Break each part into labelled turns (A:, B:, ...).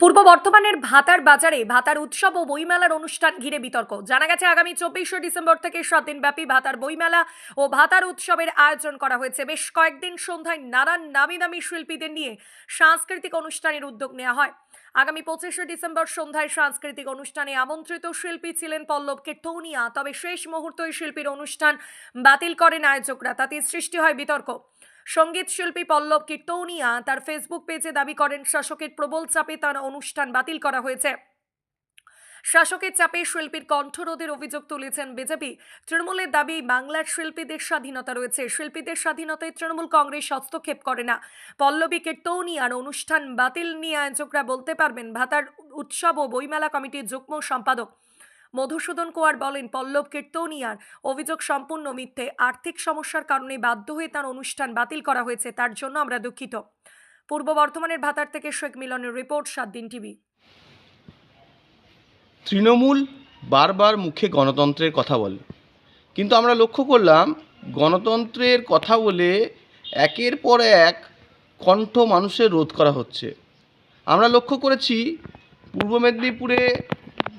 A: পূর্ব বর্ধমানের ভাতার বাজারে ভাতার উৎসব ও বইমেলার অনুষ্ঠান ঘিরে বিতর্ক। জানা গেছে, আগামী চব্বিশে ডিসেম্বর থেকে সাত ভাতার বইমেলা ও ভাতার উৎসবের আয়োজন করা হয়েছে। বেশ কয়েকদিন সন্ধ্যায় নানান নামি দামি শিল্পীদের নিয়ে সাংস্কৃতিক অনুষ্ঠানের উদ্যোগ নেওয়া হয়। আগামী পঁচিশে ডিসেম্বর সন্ধ্যায় সাংস্কৃতিক অনুষ্ঠানে আমন্ত্রিত শিল্পী ছিলেন পল্লব কেটৌনিয়া তবে শেষ মুহূর্তে শিল্পীর অনুষ্ঠান বাতিল করেন আয়োজকরা। তাতে সৃষ্টি হয় বিতর্ক। সংগীত শিল্পী পল্লব কীর্তনিয়া তার ফেসবুক পেজে দাবি করেন, শাসকের প্রবল চাপে তার অনুষ্ঠান বাতিল করা হয়েছে। শাসকের চাপে শিল্পীর কণ্ঠরোধের অভিযোগ তুলেছেন বিজেপি। তৃণমূলের দাবি, বাংলার শিল্পীদের স্বাধীনতা রয়েছে। শিল্পীদের স্বাধীনতায় তৃণমূল কংগ্রেস হস্তক্ষেপ করে না। পল্লবী কীর্তনিয়ার অনুষ্ঠান বাতিল নিয়ে আয়োজকরা বলতে পারবেন, ভাতার উৎসব ও বইমেলা কমিটির যুগ্ম সম্পাদক মধুসূদন কোয়ার বলেন পল্লব কীর্তনিয়ার অভিযোগ সম্পূর্ণ মিথ্যে। আর্থিক সমস্যার কারণে বাধ্য হয়ে তার অনুষ্ঠান বাতিল করা হয়েছে, তার জন্য আমরা দুঃখিত। পূর্ব বর্ধমানের ভাতার থেকে শেখ মিলনের রিপোর্ট সাত দিন টিভি।
B: তৃণমূল বারবার মুখে গণতন্ত্রের কথা বলে। কিন্তু আমরা লক্ষ্য করলাম, গণতন্ত্রের কথা বলে একের পর এক কণ্ঠ মানুষের রোধ করা হচ্ছে। আমরা লক্ষ্য করেছি, পূর্ব মেদিনীপুরে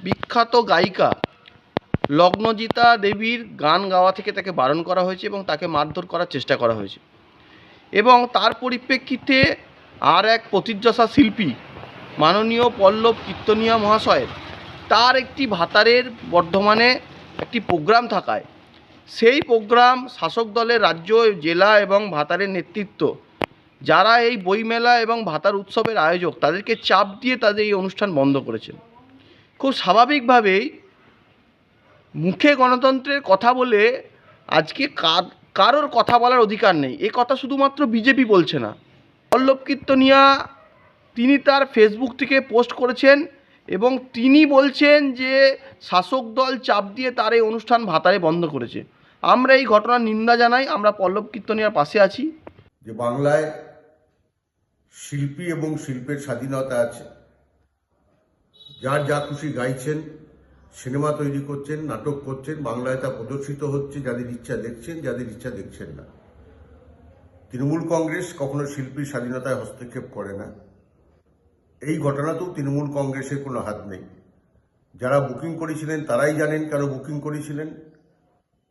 B: বিখ্যাত গায়িকা লগ্নজিতা দেবীর গান গাওয়া থেকে তাকে বারণ করা হয়েছে এবং তাকে মারধর করার চেষ্টা করা হয়েছে। এবং তার পরিপ্রেক্ষিতে আর এক প্রতিজ্ঞাসা শিল্পী মাননীয় পল্লব কীর্তনিয়া মহাশয়ের তার একটি ভাতারের বর্ধমানে একটি প্রোগ্রাম থাকায়। সেই প্রোগ্রাম শাসক দলের রাজ্য, জেলা এবং ভাতারের নেতৃত্ব যারা এই বইমেলা এবং ভাতার উৎসবের আয়োজক তাদেরকে চাপ দিয়ে তাদের এই অনুষ্ঠান বন্ধ করেছেন। খুব স্বাভাবিকভাবেই মুখে গণতন্ত্রের কথা বলে আজকে কারোর কথা বলার অধিকার নেই। এ কথা শুধুমাত্র বিজেপি বলছে না। পল্লব কীর্তনিয়া তিনি তার ফেসবুক থেকে পোস্ট করেছেন এবং তিনি বলছেন যে শাসক দল চাপ দিয়ে তার এই অনুষ্ঠান ভাতারে বন্ধ করেছে। আমরা এই ঘটনার নিন্দা জানাই। আমরা পল্লব কীর্তনিয়ার পাশে আছি।
C: যে বাংলায় শিল্পী এবং শিল্পের স্বাধীনতা আছে যার যা খুশি গাইছেন, সিনেমা তৈরি করছেন, নাটক করছেন, বাংলায় তা প্রদর্শিত হচ্ছে, যাদের ইচ্ছা দেখছেন, যাদের ইচ্ছা দেখছেন না। তৃণমূল কংগ্রেস কখনো শিল্পীর স্বাধীনতায় হস্তক্ষেপ করে না। এই ঘটনাতেও তৃণমূল কংগ্রেসের কোনো হাত নেই। যারা বুকিং করেছিলেন, তারাই জানেন কেন বুকিং করেছিলেন।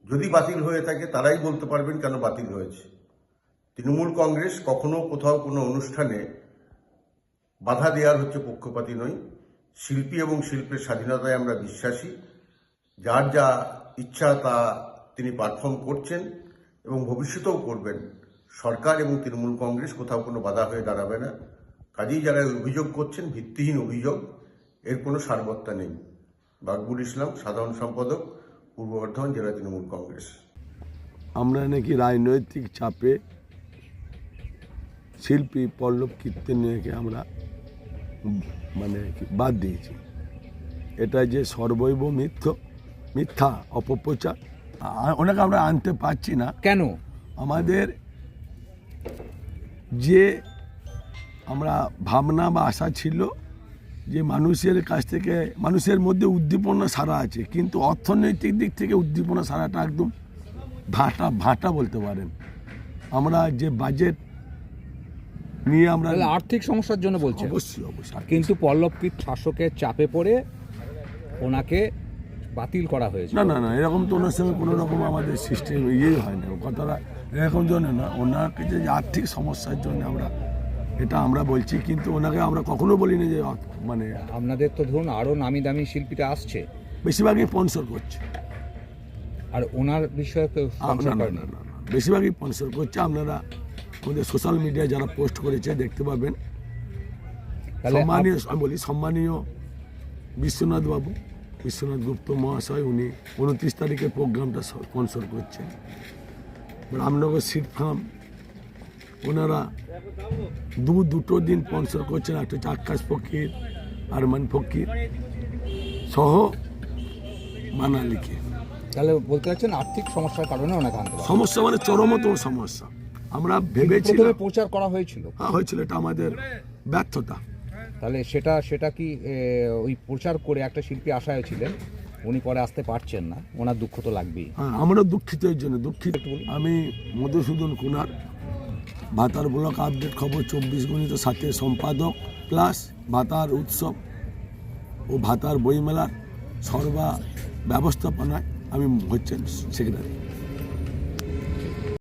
C: যদি বাতিল হয়ে থাকে, তারাই বলতে পারবেন কেন বাতিল হয়েছে। তৃণমূল কংগ্রেস কখনো কোথাও কোনো অনুষ্ঠানে বাধা দেওয়ার হচ্ছে পক্ষপাতী নয়। শিল্পী এবং শিল্পের স্বাধীনতায় আমরা বিশ্বাসী। যার যা ইচ্ছা তা তিনি পারফর্ম করছেন এবং ভবিষ্যতেও করবেন। সরকার এবং তৃণমূল কংগ্রেস কোথাও কোনো বাধা হয়ে দাঁড়াবে না। কাজেই যারা অভিযোগ করছেন, ভিত্তিহীন অভিযোগ, এর কোনো সারবত্তা নেই। বাকবুল ইসলাম, সাধারণ সম্পাদক, পূর্ব বর্ধমান জেলা তৃণমূল কংগ্রেস।
D: আমরা নাকি রাজনৈতিক চাপে শিল্পী পল্লব কীর্তনীয়কে আমরা মানে বাদ দিয়েছি। এটা যে সর্বৈব মিথ্য মিথ্যা অপপ্রচার ওনাকে আমরা আনতে পারছি না।
E: কেন?
D: আমাদের যে আমরা ভাবনা বা আশা ছিল যে মানুষের কাছ থেকে মানুষের মধ্যে উদ্দীপনা সারা আছে কিন্তু অর্থনৈতিক দিক থেকে উদ্দীপনা সারাটা একদম ভাটা ভাটা বলতে পারেন। আমরা যে বাজেট নিয়ে আমরা
E: আর্থিক সমস্যার জন্য বলছি।
D: অবশ্যই অবশ্যই।
E: কিন্তু পল্লবকীট শাসকের চাপে পড়ে ওনাকে বাতিল করা হয়েছে।
D: না না না এরকম তো ওনার সঙ্গে কোনো রকম আমাদের সিস্টেম ইয়েই হয় না কথাটা এরকম জন্য না ওনাকে যে আর্থিক সমস্যার জন্য আমরা এটা আমরা বলছি কিন্তু ওনাকে আমরা কখনো বলিনি যে মানে
E: আপনাদের তো ধরুন আরও নামি দামি শিল্পীরা আসছে।
D: বেশিরভাগই স্পন্সর করছে।
E: আর ওনার বিষয়ে
D: না, না, না, না, না। বেশিরভাগই স্পন্সর করছে। আপনারা আমাদের সোশ্যাল মিডিয়ায় যারা পোস্ট করেছে দেখতে পাবেন। সম্মানীয় আমি বলি সম্মানীয় বিশ্বনাথ বাবু বিশ্বনাথ গুপ্ত মহাশয় উনি উনত্রিশ তারিখের প্রোগ্রামটা স্পন্সর করছেন। রামনগর সিট ফার্ম ওনারা দু দুটো দিন স্পন্সর করছেন একটা হচ্ছে আকাশ ফকির আরমান ফকির সহ মানালিকে।
E: তাহলে বলতে চাচ্ছেন আর্থিক সমস্যার কারণে পারে
D: সমস্যা মানে চরমতম সমস্যা। আমরা
E: প্রথমে প্রচার করা হয়েছিল।
D: হ্যাঁ, হয়েছিল এটা আমাদের ব্যর্থতা।
E: তাহলে সেটা সেটা কি ওই প্রচার করে একটা শিল্পী আশায় ছিলেন উনি পরে আসতে পারছেন না ওনার দুঃখ তো লাগবেই।
D: হ্যাঁ আমরা দুঃখিত এর জন্য দুঃখিত। আমি মধুসূদন কুনার ভাতার ব্লক আপডেট খবর চব্বিশ গণিত সাথে সম্পাদক প্লাস ভাতার উৎসব ও ভাতার বইমেলার সর্বা ব্যবস্থাপনায় আমি হচ্ছেন সেক্রেটারি।